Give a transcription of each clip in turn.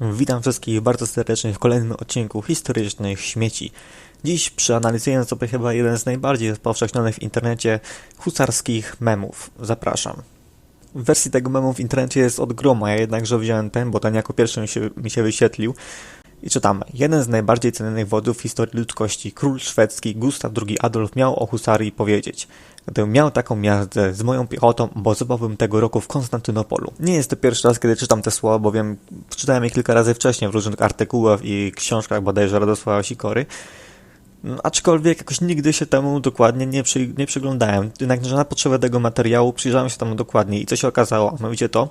Witam wszystkich bardzo serdecznie w kolejnym odcinku historycznych śmieci. Dziś przeanalizujemy sobie chyba jeden z najbardziej rozpowszechnionych w internecie husarskich memów. Zapraszam. Wersji tego memu w internecie jest od groma, ja jednakże wziąłem ten, bo ten jako pierwszy mi się, mi się wyświetlił. I czytamy. Jeden z najbardziej cenionych wodzów w historii ludzkości, król szwedzki Gustaw II Adolf miał o husarii powiedzieć. Gdybym miał taką jazdę z moją piechotą, obozowałbym tego roku w Konstantynopolu. Nie jest to pierwszy raz, kiedy czytam te słowa, bowiem czytałem je kilka razy wcześniej w różnych artykułach i książkach bodajże Radosława Sikory. No, aczkolwiek jakoś nigdy się temu dokładnie nie, przy, nie przyglądałem. Jednakże na potrzebę tego materiału przyjrzałem się temu dokładnie i co się okazało? Mianowicie to,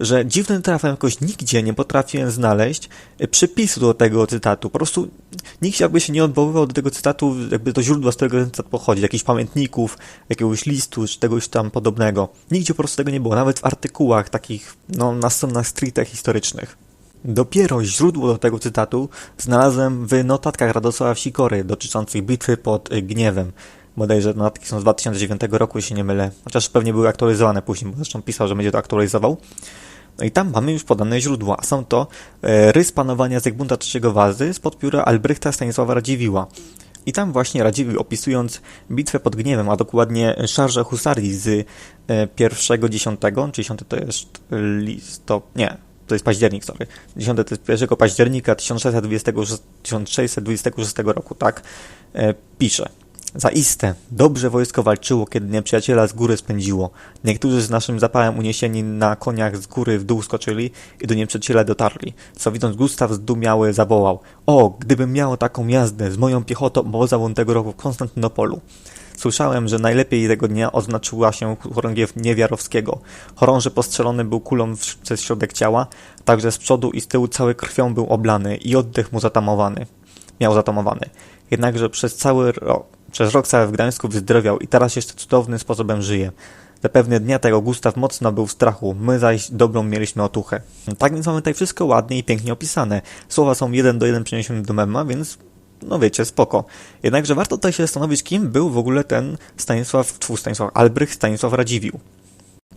że dziwnym trafem jakoś nigdzie nie potrafiłem znaleźć przypisu do tego cytatu. Po prostu nikt jakby się nie odwoływał do tego cytatu, jakby do źródła, z którego ten cytat pochodzi, jakichś pamiętników, jakiegoś listu, czy czegoś tam podobnego. Nigdzie po prostu tego nie było, nawet w artykułach takich, no, na stronach stricte historycznych. Dopiero źródło do tego cytatu znalazłem w notatkach Radosława Sikory dotyczących bitwy pod Gniewem. Bodajże notatki są z 2009 roku, jeśli nie mylę. Chociaż pewnie były aktualizowane później, bo zresztą pisał, że będzie to aktualizował. No i tam mamy już podane źródła. Są to e, rys panowania Zygmunta III Wazy spod pióra Albrechta Stanisława Radziwiła. I tam właśnie Radziwił opisując bitwę pod Gniewem, a dokładnie szarże husarii z e, 1.10, 10 to jest listop... nie, to jest październik, sorry, 10 to jest 1 października 1626, 1626 roku, tak, e, pisze. Zaiste, dobrze wojsko walczyło, kiedy nieprzyjaciela z góry spędziło. Niektórzy z naszym zapałem uniesieni na koniach z góry w dół skoczyli i do nieprzyjaciela dotarli. Co widząc Gustaw zdumiały zawołał. O, gdybym miał taką jazdę z moją piechotą obozową tego roku w Konstantynopolu. Słyszałem, że najlepiej tego dnia oznaczyła się chorągiew Niewiarowskiego. Chorąży postrzelony był kulą przez środek ciała, także z przodu i z tyłu cały krwią był oblany i oddech mu zatamowany. Miał zatamowany. Jednakże przez cały rok, przez rok cały w Gdańsku wyzdrowiał i teraz jeszcze cudownym sposobem żyje. Zapewne dnia tego Gustaw mocno był w strachu, my zaś dobrą mieliśmy otuchę. Tak więc mamy tutaj wszystko ładnie i pięknie opisane. Słowa są jeden do jeden przeniesione do mema, więc no wiecie, spoko. Jednakże warto tutaj się zastanowić, kim był w ogóle ten Stanisław, tfu, Stanisław Albrecht Stanisław Radziwił.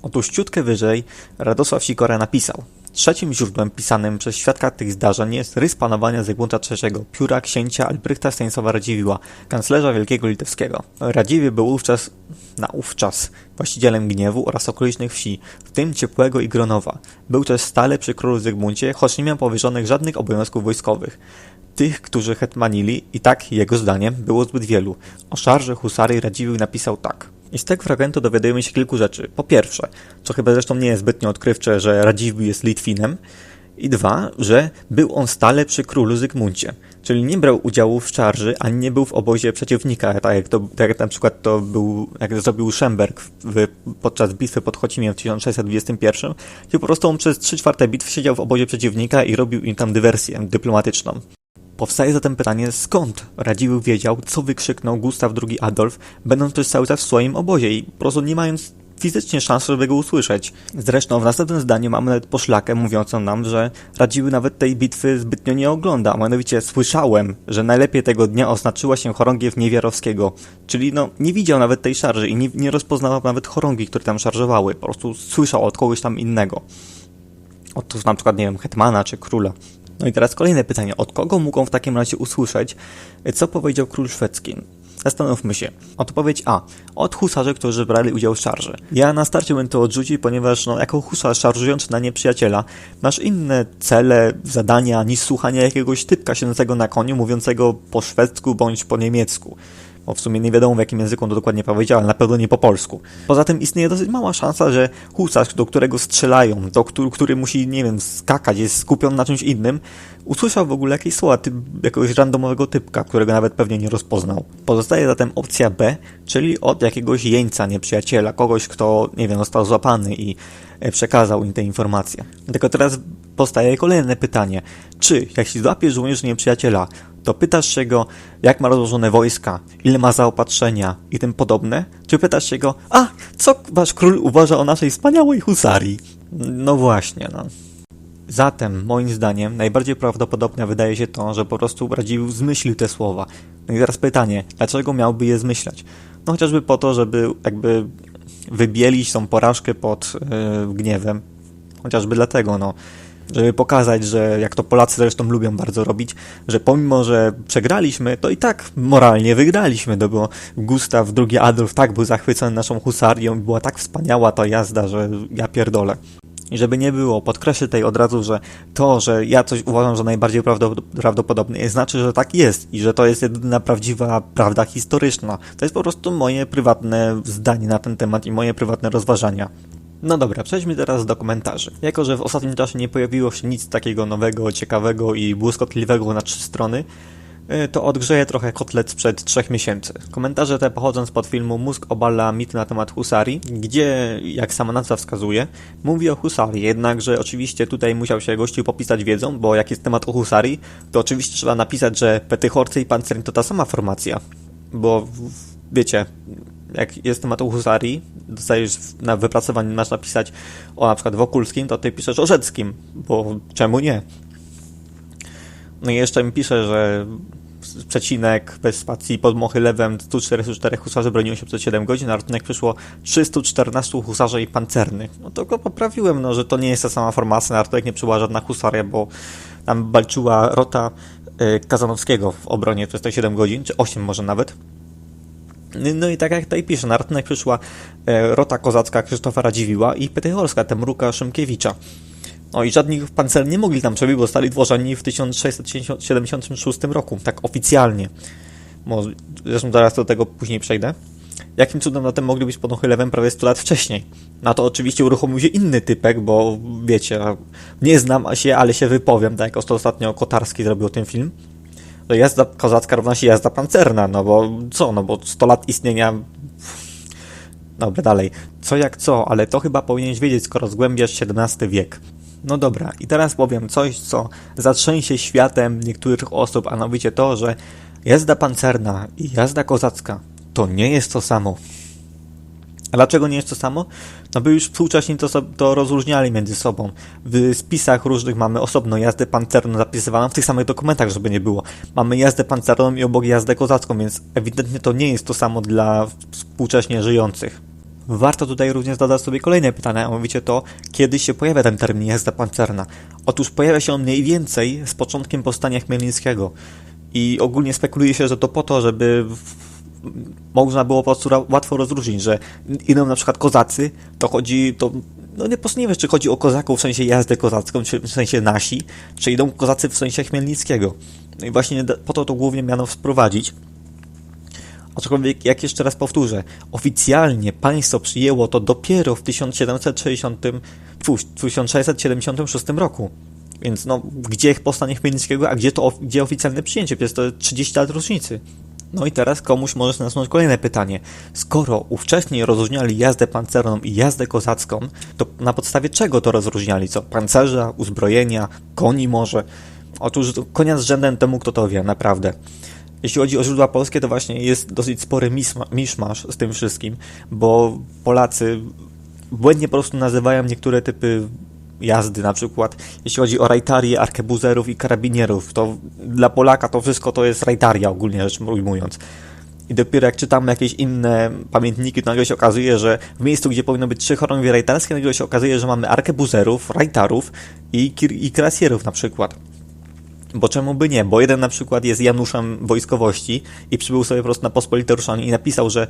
Otóż ciutkę wyżej Radosław Sikora napisał Trzecim źródłem pisanym przez świadka tych zdarzeń jest rys panowania Zygmunta III, pióra księcia Albrechta Stanisława Radziwiła, kanclerza wielkiego litewskiego. Radziwił był wówczas, na ówczas, właścicielem Gniewu oraz okolicznych wsi, w tym Ciepłego i Gronowa. Był też stale przy królu Zygmuncie, choć nie miał powierzonych żadnych obowiązków wojskowych. Tych, którzy hetmanili, i tak, jego zdaniem, było zbyt wielu. O szarze Husary Radziwił napisał tak. I z tego fragmentu dowiadujemy się kilku rzeczy. Po pierwsze, co chyba zresztą nie jest zbytnio odkrywcze, że Radziwił jest Litwinem. I dwa, że był on stale przy królu Zygmuncie. Czyli nie brał udziału w szarży, ani nie był w obozie przeciwnika, tak jak, to, tak jak na przykład to był, jak zrobił Szemberg w, podczas bitwy pod Chocimiem w 1621, gdzie po prostu on przez 3 czwarte bitwy siedział w obozie przeciwnika i robił im tam dywersję dyplomatyczną. Powstaje zatem pytanie, skąd Radziwiłł wiedział, co wykrzyknął Gustaw II Adolf, będąc przez cały czas w swoim obozie i po prostu nie mając fizycznie szans, żeby go usłyszeć. Zresztą w następnym zdaniu mamy nawet poszlakę mówiącą nam, że Radziwiłł nawet tej bitwy zbytnio nie ogląda, a mianowicie słyszałem, że najlepiej tego dnia oznaczyła się chorągiew Niewiarowskiego, czyli no nie widział nawet tej szarży i nie, nie rozpoznawał nawet chorągi, które tam szarżowały, po prostu słyszał od kogoś tam innego. Od na przykład, nie wiem, hetmana czy króla. No i teraz kolejne pytanie. Od kogo on w takim razie usłyszeć, co powiedział król szwedzki? Zastanówmy się. Odpowiedź A. Od husarzy, którzy brali udział w szarży. Ja na starcie bym to odrzucił, ponieważ no, jako husarz szarżujący na nieprzyjaciela masz inne cele, zadania niż słuchanie jakiegoś typka siedzącego na koniu, mówiącego po szwedzku bądź po niemiecku bo w sumie nie wiadomo w jakim języku on to dokładnie powiedział, ale na pewno nie po polsku. Poza tym istnieje dosyć mała szansa, że husarz, do którego strzelają, do który, który musi, nie wiem, skakać, jest skupiony na czymś innym, usłyszał w ogóle jakieś słowa typ, jakiegoś randomowego typka, którego nawet pewnie nie rozpoznał. Pozostaje zatem opcja B, czyli od jakiegoś jeńca, nieprzyjaciela, kogoś, kto, nie wiem, został złapany i e, przekazał im te informacje. Tylko teraz powstaje kolejne pytanie. Czy, jeśli złapiesz żołnierzy nieprzyjaciela, to pytasz się go, jak ma rozłożone wojska, ile ma zaopatrzenia i tym podobne? Czy pytasz się go, a, co wasz król uważa o naszej wspaniałej husarii? No właśnie, no. Zatem, moim zdaniem, najbardziej prawdopodobne wydaje się to, że po prostu Radziwiłł zmyślił te słowa. No i teraz pytanie, dlaczego miałby je zmyślać? No chociażby po to, żeby jakby wybielić tą porażkę pod yy, gniewem. Chociażby dlatego, no. Żeby pokazać, że jak to Polacy zresztą lubią bardzo robić, że pomimo, że przegraliśmy, to i tak moralnie wygraliśmy, no bo Gustaw II Adolf tak był zachwycony naszą husarią i była tak wspaniała ta jazda, że ja pierdolę. I żeby nie było, podkreślę tutaj od razu, że to, że ja coś uważam, że najbardziej prawdopodobne, znaczy, że tak jest i że to jest jedyna prawdziwa prawda historyczna. To jest po prostu moje prywatne zdanie na ten temat i moje prywatne rozważania. No dobra, przejdźmy teraz do komentarzy. Jako, że w ostatnim czasie nie pojawiło się nic takiego nowego, ciekawego i błyskotliwego na trzy strony, y, to odgrzeję trochę kotlet sprzed trzech miesięcy. Komentarze te pochodzą spod filmu Mózg obala mity na temat husarii, gdzie, jak sama nazwa wskazuje, mówi o husarii, jednakże oczywiście tutaj musiał się gościu popisać wiedzą, bo jak jest temat o husarii, to oczywiście trzeba napisać, że petychorcy i pancerni to ta sama formacja. Bo, wiecie, jak jest temat husarii, dostajesz na wypracowaniu, masz napisać o na przykład Wokulskim, to ty piszesz o Rzeckim, bo czemu nie? No i jeszcze mi pisze, że przecinek bez spacji pod Mochylewem 144 husarzy broniło się przez 7 godzin, a ratunek przyszło 314 husarzy i pancernych. No to go poprawiłem, no, że to nie jest ta sama formacja, na ratunek nie przybyła żadna husaria, bo tam walczyła rota y, Kazanowskiego w obronie przez te 7 godzin, czy 8 może nawet. No i tak jak tutaj pisze, na ratunek przyszła e, rota kozacka Krzysztofa Radziwiła i Petychorska Temruka Szymkiewicza. No i żadni pancerni nie mogli tam przebyć, bo stali włożeni w 1676 roku, tak oficjalnie. Może, zresztą zaraz do tego później przejdę. Jakim cudem na tym mogli być pod Ochylewem prawie 100 lat wcześniej? Na to oczywiście uruchomił się inny typek, bo wiecie, nie znam się, ale się wypowiem, tak jak ostatnio Kotarski zrobił ten film jazda kozacka równa się jazda pancerna, no bo co, no bo 100 lat istnienia... Dobra, dalej. Co jak co, ale to chyba powinieneś wiedzieć, skoro zgłębiasz XVII wiek. No dobra, i teraz powiem coś, co zatrzęsie światem niektórych osób, a mianowicie to, że jazda pancerna i jazda kozacka to nie jest to samo. A dlaczego nie jest to samo? No by już współcześnie to, to rozróżniali między sobą. W spisach różnych mamy osobno jazdę pancerną zapisywaną w tych samych dokumentach, żeby nie było. Mamy jazdę pancerną i obok jazdę kozacką, więc ewidentnie to nie jest to samo dla współcześnie żyjących. Warto tutaj również zadać sobie kolejne pytanie, a mianowicie to, kiedy się pojawia ten termin jazda pancerna. Otóż pojawia się on mniej więcej z początkiem powstania Chmielnickiego. I ogólnie spekuluje się, że to po to, żeby można było po prostu łatwo rozróżnić, że idą na przykład kozacy, to chodzi, to no nie, nie czy chodzi o kozaków w sensie jazdy kozacką, czy w sensie nasi, czy idą kozacy w sensie Chmielnickiego. No i właśnie po to to głównie miano wprowadzić. Aczkolwiek, jak jeszcze raz powtórzę, oficjalnie państwo przyjęło to dopiero w 1760, 1676 roku. Więc no, gdzie powstanie Chmielnickiego, a gdzie to gdzie oficjalne przyjęcie? Przecież to 30 lat różnicy. No i teraz komuś może się nasunąć kolejne pytanie. Skoro ówcześnie rozróżniali jazdę pancerną i jazdę kozacką, to na podstawie czego to rozróżniali? Co? Pancerza, uzbrojenia, koni może? Otóż konia z rzędem temu, kto to wie, naprawdę. Jeśli chodzi o źródła polskie, to właśnie jest dosyć spory miszmasz z tym wszystkim, bo Polacy błędnie po prostu nazywają niektóre typy jazdy, na przykład jeśli chodzi o rajtarię arkebuzerów i karabinierów, to dla Polaka to wszystko to jest rajtaria ogólnie rzecz ujmując. I dopiero jak czytamy jakieś inne pamiętniki, to nagle się okazuje, że w miejscu, gdzie powinno być trzy chorągwie rajtarskie, nagle się okazuje, że mamy arkebuzerów, rajtarów i, i krasjerów na przykład. Bo czemu by nie? Bo jeden na przykład jest Januszem wojskowości i przybył sobie po prostu na pospolite ruszanie i napisał, że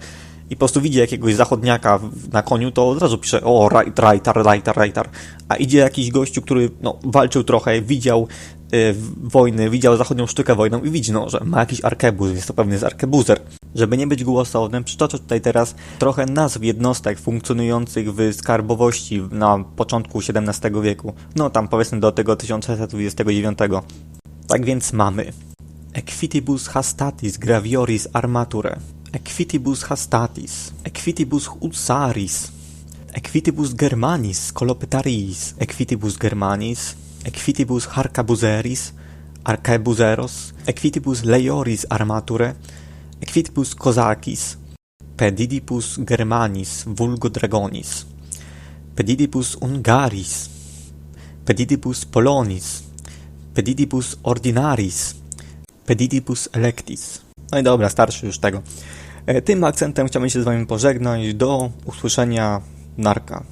i po prostu widzi jakiegoś zachodniaka na koniu, to od razu pisze o, rajtar, rajtar, rajtar. A idzie jakiś gościu, który no, walczył trochę, widział y, wojny, widział zachodnią sztukę wojną i widzi, no, że ma jakiś arkebuz, jest to pewnie jest arkebuzer. Żeby nie być głosownym, przytoczę tutaj teraz trochę nazw jednostek funkcjonujących w skarbowości na początku XVII wieku. No tam powiedzmy do tego 1629. Tak więc mamy. Equitibus hastatis gravioris armature Equitibus hastatis. Equitibus usaris Equitibus germanis colopetariis Equitibus germanis. Equitibus harcabuseris. Arcaebuseros. Equitibus leioris armature. Equitibus cosacis. Pedidipus germanis vulgo dragonis Pedidipus ungaris. Pedidipus polonis. Pedidibus ordinaris, Pedidibus electis. No i dobra, starszy już tego. E, tym akcentem chciałbym się z Wami pożegnać. Do usłyszenia. Narka.